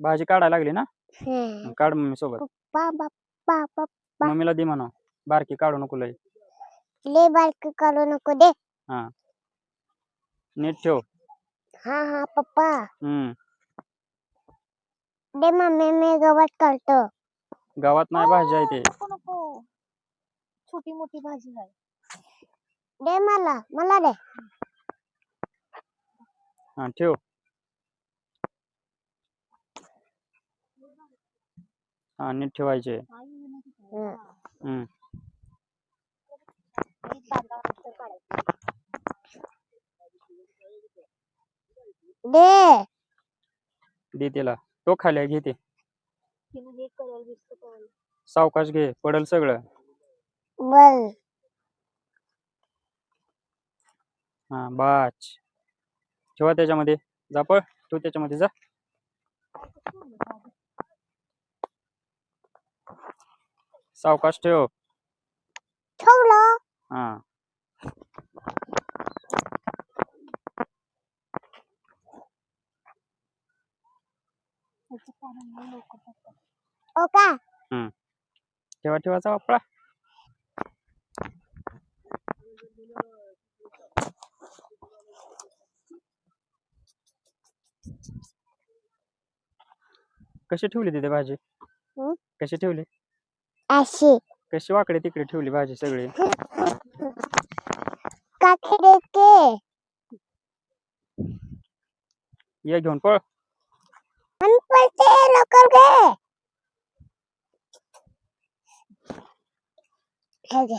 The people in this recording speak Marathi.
भाजी काढायला लागली ना. मग काढ मम्मी सोबत. पप्पा पप्पा पप्पा. मम्मीला दे म्हणा. बारकी काढू नको लय. ले बारक करू नको दे. नीट ठेव. हा हा पप्पा. हम्म. दे मम्मी मी गवत करतो गावात नाही भाजी आहे ते. नको नको. छोटी मोठी भाजी आहे. दे मला मला दे. हा ठेव. हा नीट ठेवायचे. हम्म. दे. दे तो खाली घे ते. सावकाश घे पडल सगळं. बल. हा बाच. ठेवा त्याच्यामध्ये. जा पळ. तू त्याच्यामध्ये जा. सावकाश ठेव. ठेवलं. हा. ओ का? ठेवा ठेवाचा वापरा कशी ठेवली तिथे भाजी? हम्म? कशी ठेवली? अशी. वाकडे तिकडे ठेवली भाजी सगळी? काकडे ते. ये घेऊन पळ. आणि पळते लवकर गे. हे घे.